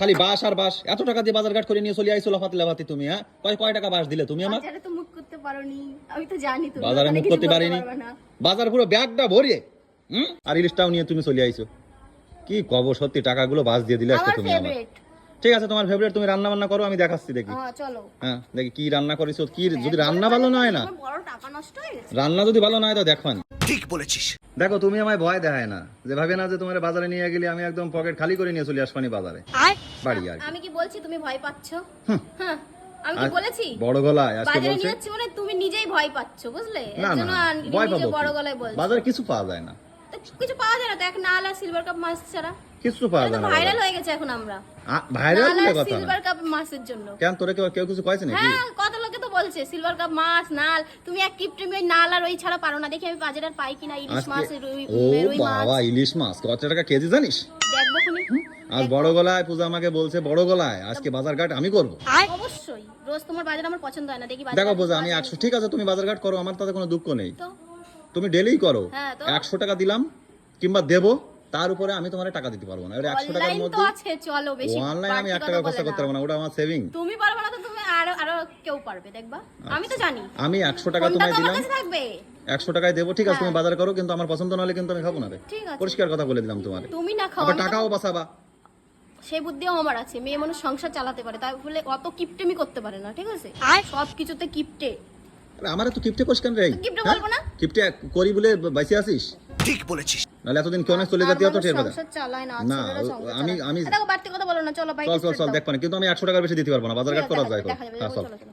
খালি বাস আর বাস এত টাকা দিয়ে বাজার ঘাট করে নিয়ে চলে আইছো লাফাতে লাফাতে তুমি হ্যাঁ? কয় কয় টাকা বাস দিলে তুমি আমার? বাজারে তো মুখ করতে পারোনি। আমি তো জানি তুমি বাজারে মুখ করতে পারিনি। বাজার পুরো ব্যাগটা ভরিয়ে হুম? আর ইলিশটাও নিয়ে তুমি চলে আইছো। কি কব সত্যি টাকাগুলো বাস দিয়ে দিলে আজকে তুমি আমার। ফেভারিট ঠিক আছে তোমার ফেভারিট তুমি রান্না বান্না করো আমি দেখাচ্ছি দেখি। হ্যাঁ চলো। হ্যাঁ দেখি কি রান্না করেছ কি যদি রান্না ভালো না হয় না। তোমার বড় টাকা নষ্ট গেছে। রান্না যদি ভালো না হয় তো দেখো। ঠিক বলেছিস। দেখো তুমি আমায় ভয় দেখায় না যে ভাবে না যে তোমার বাজারে নিয়ে গেলে আমি একদম পকেট খালি করে নিয়ে চলে আসবানি বাজারে। বাড়ি আর আমি কি বলছি তুমি ভয় পাচ্ছ? হ্যাঁ আমি কি বলেছি? বড় গলায় আজকে বাজারে নিয়ে যাচ্ছি মানে তুমি নিজেই ভয় পাচ্ছ বুঝলে? এর না না জন্য আন- ভয় নিজে পাবো বড় গলায় বলছো। বাজারে কিছু পাওয়া যায় না। কিছু পাওয়া যায় না তো এক নাল আর সিলভার কাপ মাছ ছাড়া। কিছু পাওয়া যায় না ভাইরাল হয়ে গেছে এখন আমরা। ভাইরাল বলে কথা সিলভার কাপ মাছের জন্য। কেন তোরে কেউ কেউ কিছু কয়েছে নাকি? হ্যাঁ কত লোকে তো বলছে সিলভার কাপ মাছ নাল। তুমি এক কিপটেমি ওই নাল আর ওই ছাড়া পারো না। দেখি আমি বাজারে আর পাই কিনা ইলিশ মাছ রুই ও রুই মাছ বাবা ইলিশ মাছ কত টাকা কেজি জানিস? দেখব খুনি। আজ বড় গলায় পূজা আমাকে বলছে বড় গলায়। আজকে বাজার ঘাট আমি করব। অবশ্যই। রোজ তোমার বাজার আমার পছন্দ হয় না। দেখি বাজারে দেখো পূজা আমি বাজারে- একশো ঠিক আছে তুমি বাজার ঘাট করো আমার তাতে কোনো দুঃখ নেই। তুমি ডেলিই করো। হ্যাঁ, তো? একশো টাকা দিলাম কিংবা দেবো। তার উপরে আমি তোমার টাকা দিতে পারব না। এবার একশো টাকার অনলাইন তো মধ্যে আছে চলো বেশি অনলাইন আমি এক কথা টাকা খরচা করতে পারব না ওটা আমার সেভিং তুমি পারবে না তো তুমি আরও আরও কেউ পারবে দেখবা? আমি তো জানি। আমি একশো টাকা তোমায় দিলাম। থাকবে? একশো টাকায় দেবো ঠিক আছে তুমি বাজার করো কিন্তু আমার পছন্দ না হলে কিন্তু আমি খাব না রে। ঠিক আছে। পরিষ্কার কথা বলে দিলাম তোমার তুমি না খাও তো- টাকাও বাঁচাবা সেই বুদ্ধিও আমার আছে মেয়ে মানুষ সংসার চালাতে পারে তাই বলে অত কিপটেমি করতে পারে না ঠিক আছে? সব কিছুতে কিপটে। আরে আমার তো কিপটে কোষ কেন রে? কিপটে হ্যাঁ? বলব না? কিপটে করি বলে বাইসে আসিস? ঠিক বলেছিস। নাহলে এতদিন কেউ না চলে যেতে হতো আর টের পেতাম সংসার চালায় না না, ছেলেরা সংসার আমি-। আমি- দেখো বাড়তি কথা বলো না চলো ভাই চল চল চল দেখ পানি। কিন্তু আমি একশো টাকার বেশি দিতে পারব না বাজার ঘাট করা যায় দেখা যাবে হ্যাঁ চল। চলো চলো।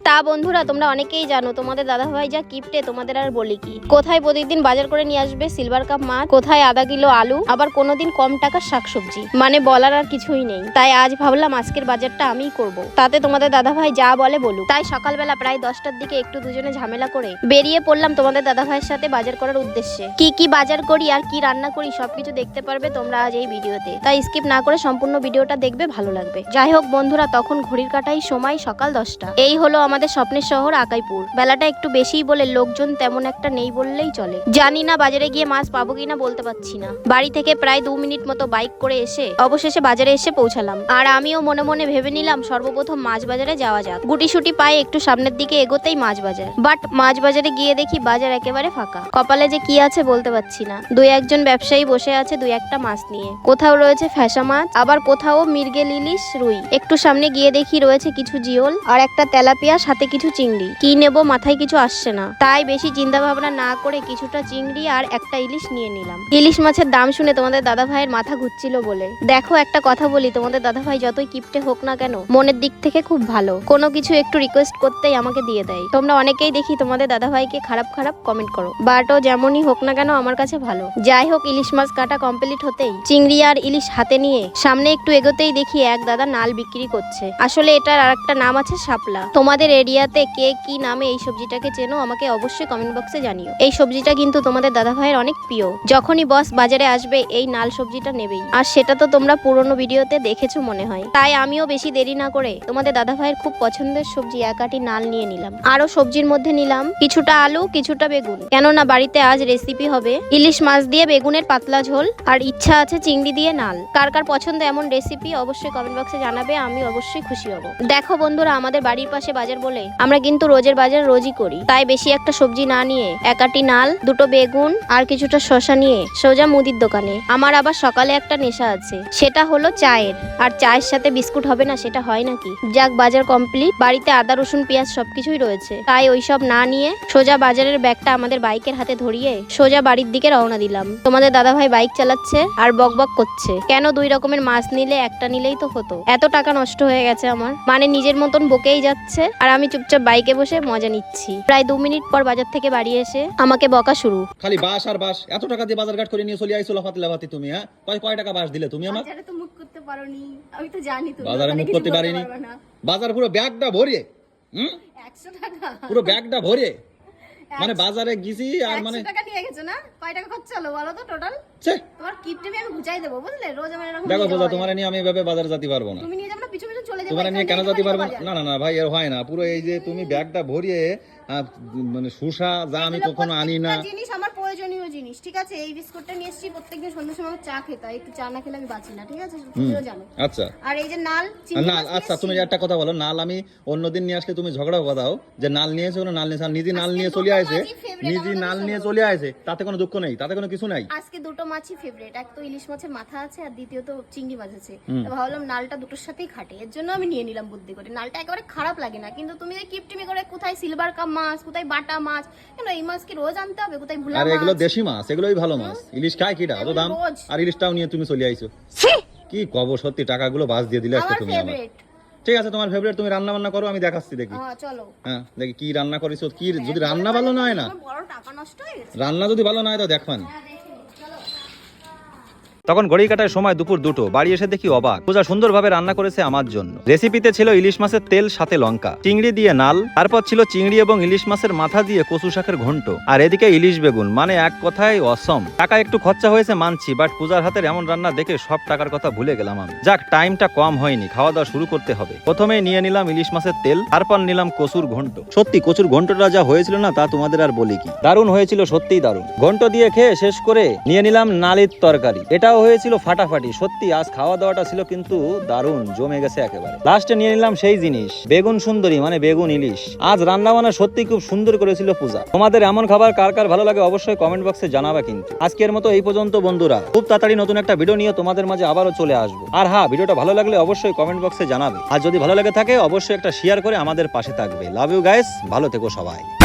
তা বন্ধুরা, তোমরা অনেকেই জানো, তোমাদের দাদাভাই যা কিপটে, তোমাদের আর বলি কি। কোথায় প্রতিদিন বাজার করে নিয়ে আসবে সিলভার কাপ মাছ, কোথায় আধা কিলো আলু, আবার কোনোদিন কম টাকার শাকসবজি। মানে বলার আর কিছুই নেই। তাই আজ ভাবলাম আজকের বাজারটা আমিই করব। তাতে তোমাদের দাদাভাই যা বলে বলুক। তাই সকালবেলা প্রায় দশটার দিকে একটু দুজনে ঝামেলা করে বেরিয়ে পড়লাম তোমাদের দাদাভাইয়ের সাথে বাজার করার উদ্দেশ্যে। কি কি বাজার করি আর কি রান্না করি সবকিছু দেখতে পারবে তোমরা আজ এই ভিডিওতে। তাই স্কিপ না করে সম্পূর্ণ ভিডিওটা দেখবে, ভালো লাগবে। যাই হোক বন্ধুরা, তখন ঘড়ির কাটাই সময় সকাল দশটা। এই হলো আমাদের স্বপ্নের শহর আকাইপুর বেলাটা একটু বেশিই বলে লোকজন তেমন একটা নেই বললেই চলে। জানি না বাজারে গিয়ে মাছ পাবো কিনা বলতে পারছি না। বাড়ি থেকে প্রায় দু মিনিট মতো বাইক করে এসে অবশেষে বাজারে এসে পৌঁছালাম। আর আমিও মনে মনে ভেবে নিলাম সর্বপ্রথম মাছ বাজারে যাওয়া যাক। গুটি সুটি পায়ে একটু সামনের দিকে এগোতেই মাছ বাজার। বাট মাছ বাজারে গিয়ে দেখি বাজার একেবারে ফাঁকা। কপালে যে কি আছে বলতে পারছি না। দুই একজন ব্যবসায়ী বসে আছে দুই একটা মাছ নিয়ে। কোথাও রয়েছে ফ্যাসা মাছ, আবার কোথাও মির্গেল ইলিশ রুই। একটু সামনে গিয়ে দেখি রয়েছে কিছু জিওল আর একটা তেলাপিয়া সাথে কিছু চিংড়ি। কি নেব মাথায় কিছু আসছে না। তাই বেশি চিন্তা ভাবনা না করে কিছুটা চিংড়ি আর একটা ইলিশ নিয়ে নিলাম। ইলিশ মাছের দাম শুনে তোমাদের দাদা ভাইয়ের মাথা ঘুরছিল বলে। দেখো একটা কথা বলি, তোমাদের দাদা ভাই যতই কিপটে হোক না কেন, মনের দিক থেকে খুব ভালো। কোনো কিছু একটু রিকোয়েস্ট করতেই আমাকে দিয়ে দেয়। তোমরা অনেকেই দেখি তোমাদের দাদা ভাইকে খারাপ খারাপ কমেন্ট করো। বাট ও যেমনই হোক না কেন আমার কাছে ভালো। যাই হোক, ইলিশ মাছ কাটা কমপ্লিট হতেই চিংড়ি আর ইলিশ হাতে নিয়ে সামনে একটু এগোতেই দেখি এক দাদা নাল বিক্রি করছে। আসলে এটার আর একটা নাম আছে শাপলা। তোমাদের এরিয়াতে কে কি নামে এই সবজিটাকে চেনো, আমাকে অবশ্যই কমেন্ট বক্সে জানিও। এই সবজিটা কিন্তু তোমাদের দাদা ভাইয়ের অনেক প্রিয়। যখনই বস বাজারে আসবে, এই নাল সবজিটা নেবেই। আর সেটা তো তোমরা পুরোনো ভিডিওতে দেখেছ মনে হয়। তাই আমিও বেশি দেরি না করে তোমাদের দাদা ভাইয়ের খুব পছন্দের সবজি একাটি নাল নিয়ে নিলাম। আরও সবজির মধ্যে নিলাম কিছুটা আলু, কিছুটা বেগুন। কেননা বাড়িতে আজ রেসিপি হবে ইলিশ মাছ দিয়ে বেগুনের পাতলা ঝোল আর ইচ্ছা আছে চিংড়ি দিয়ে নাল। কার কার পছন্দ এমন রেসিপি অবশ্যই কমেন্ট বক্সে জানাবে, আমি অবশ্যই খুশি হব। দেখো বন্ধুরা, আমাদের বাড়ির পাশে বাজার বলে, আমরা কিন্তু রোজের বাজার রোজই করি। তাই বেশি একটা সবজি না নিয়ে, একাটি নাল, দুটো বেগুন আর কিছুটা শশা নিয়ে সোজা মুদির দোকানে। আমার আবার সকালে একটা নেশা আছে, সেটা হলো চায়ের। আর চায়ের সাথে বিস্কুট হবে না, সেটা হয় নাকি? যাক, বাজার কমপ্লিট। বাড়িতে আদা, রসুন, পেঁয়াজ সবকিছুই রয়েছে। তাই ওইসব না নিয়ে সোজা বাজারের ব্যাগটা আমাদের বাইকের হাতে ধরিয়ে সোজা বাড়ির দিকে রওনা দিলাম। তোমাদের দাদা ভাই বাইক চালাচ্ছে আর বক বক করছে। কেন দুই রকমের মাছ নিলে, একটা নিলেই তো হতো? এত টাকা নষ্ট হয়ে গেছে আমার। মানে নিজের মতন বকেই যাচ্ছে। আর আমি চুপচাপ বাইকে বসে মজা নিচ্ছি। প্রায় দু মিনিট পর বাজার থেকে বাড়ি এসে আমাকে বকা শুরু। খালি বাস আর বাস এত টাকা দিয়ে বাজার ঘাট করে নিয়ে চলে আইছো লাফাতে লাফাতে তুমি হ্যাঁ? কয় কয় টাকা বাস দিলে তুমি আমার বাজারে তো মুখ করতে পারোনি। আমি তো জানি তুমি বাজারে মুখ করতে পারিনি। না। বাজার পুরো ব্যাগটা ভরিয়ে হুম? একশো টাকা। পুরো ব্যাগটা ভরিয়ে মানে বাজারে গেছি আর মানে টাকা নিয়ে গেছো না? কয় টাকা খরচা হলো বলো তো টোটাল ছে, তোমার কিপটেমি আমি বুঝাই দেবো বুঝলে? রোজ আমার এরকম দেখো নিয়ে বোঝা তোমার নিয়ে আমি এভাবে বাজার যেতে পারব না। তুমি নিয়ে তোমার নিয়ে কেন যেতে পারবে না না না ভাই এর হয় না। পুরো এই যে তুমি ব্যাগটা ভরিয়ে মানে সুসা যা আমি কখনো আনি না। জিনিস আমার প্রয়োজনীয় জিনিস ঠিক আছে? এই বিস্কুটটা নিয়ে এসেছি প্রত্যেকদিন সন্ধ্যার সময় চা খেতে একটু চা না খেলে আমি বাঁচি না ঠিক আছে? তুমিও জানো। আচ্ছা। আর এই যে নাল নাল আচ্ছা তুমি একটা কথা বলো নাল আমি অন্যদিন নিয়ে আসলে তুমি ঝগড়াও কথাও যে নাল নিয়ে এসে নাল নিয়ে নিজে নাল নিয়ে চলে আসে নিজে নাল নিয়ে চলে আসে তাতে কোনো দুঃখ নেই তাতে কোনো কিছু নাই। আজকে দুটো মাছই ফেভারিট এক তো ইলিশ মাছের মাথা আছে আর দ্বিতীয়ত চিংড়ি মাছ আছে। তো ভাবলাম নালটা দুটোর সাথেই খাটে এর জন্য আমি নিয়ে নিলাম বুদ্ধি করে। নালটা একেবারে খারাপ লাগে না কিন্তু তুমি কিপটিমি করে কোথায় সিলভার কাপ মাছ কোথায় বাটা মাছ কেন এই মাছ কি রোজ আনতে হবে? কোথায় ভুলা এগুলো দেশি মাছ এগুলোই ভালো মাছ। ইলিশ খায় কিটা? অত দাম? আর ইলিশটাও নিয়ে তুমি চলে আইছো। কি কব সত্যি টাকাগুলো বাস দিয়ে দিলে আজকে তুমি আমার ঠিক আছে তোমার ফেভারিট তুমি রান্না বান্না করো আমি দেখাচ্ছি দেখি। হ্যাঁ হ্যাঁ দেখি কি রান্না করেছ কি যদি রান্না ভালো না। হয় না হয়ে রান্না যদি ভালো না হয় তো দেখবান হ্যাঁ দেখো। চলো তখন ঘড়ি কাটার সময় দুপুর দুটো। বাড়ি এসে দেখি অবাক। পূজা সুন্দরভাবে রান্না করেছে আমার জন্য। রেসিপিতে ছিল ইলিশ মাছের তেল, সাথে লঙ্কা। চিংড়ি দিয়ে নাল, তারপর ছিল চিংড়ি এবং ইলিশ মাছের মাথা দিয়ে কচু শাকের ঘন্ট। আর এদিকে ইলিশ বেগুন মানে এক কথায় অসম। টাকা একটু খরচা হয়েছে মানছি বাট পূজার হাতের এমন রান্না দেখে সব টাকার কথা ভুলে গেলাম আমি। যাক টাইমটা কম হয়নি খাওয়া দাওয়া শুরু করতে হবে। প্রথমে নিয়ে নিলাম ইলিশ মাছের তেল, তারপর নিলাম কচুর ঘন্ট। সত্যি, কচুর ঘন্টটা যা হয়েছিল না, তা তোমাদের আর বলি কি। দারুণ হয়েছিল, সত্যিই দারুণ। ঘন্ট দিয়ে খেয়ে শেষ করে নিয়ে নিলাম নালির তরকারি। এটাও হয়েছিল ফাটাফাটি। সত্যি, আজ খাওয়া দাওয়াটা ছিল কিন্তু দারুণ, জমে গেছে একেবারে। লাস্টে নিয়ে নিলাম সেই জিনিস, বেগুন সুন্দরী মানে বেগুন ইলিশ। আজ রান্না বান্না সত্যি খুব সুন্দর করেছিল পূজা। তোমাদের এমন খাবার কার কার ভালো লাগে অবশ্যই কমেন্ট বক্সে জানাবা কিন্তু। আজকের মতো এই পর্যন্ত বন্ধুরা। খুব তাড়াতাড়ি নতুন একটা ভিডিও নিয়ে তোমাদের মাঝে আবারও চলে আসব। আর হ্যাঁ ভিডিওটা ভালো লাগলে অবশ্যই কমেন্ট বক্সে জানাবে। আর যদি ভালো লাগে থাকে, অবশ্যই একটা শেয়ার করে আমাদের পাশে থাকবে। লাভ ইউ গাইস ভালো থেকো সবাই।